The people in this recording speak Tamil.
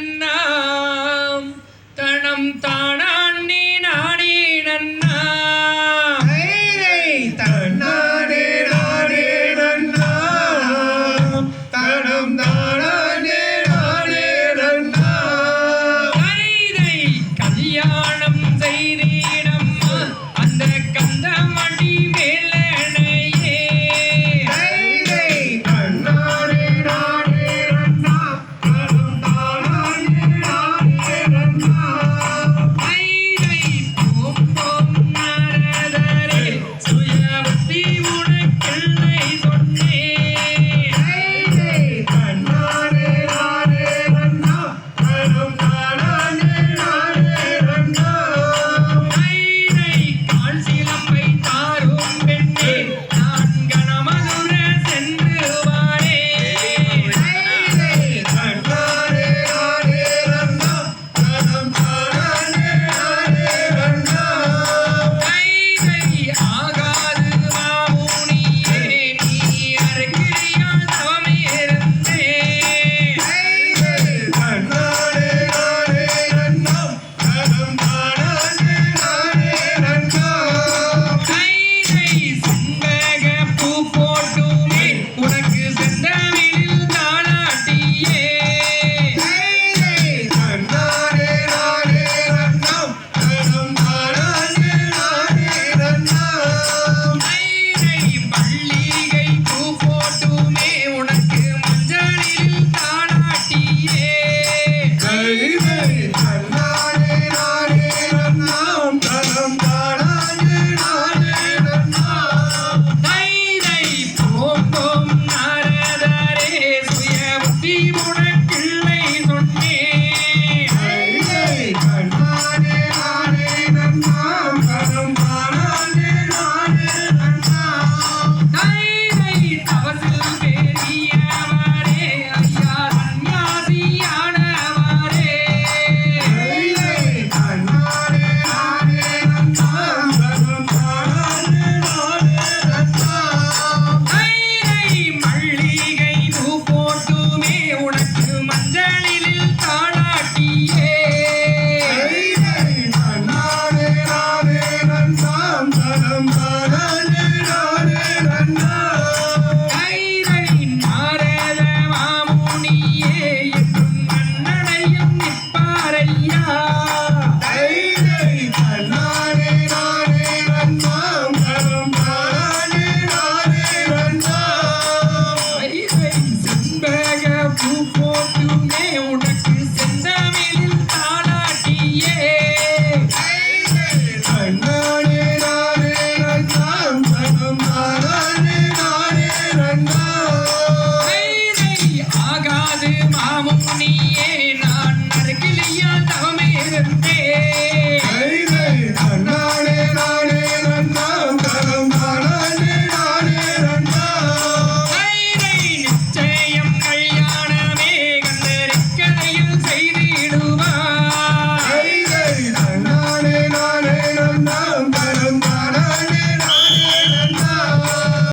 தன்னாம் தனம் தான உனக்கு செந்தமிழில் தாளாட்டியே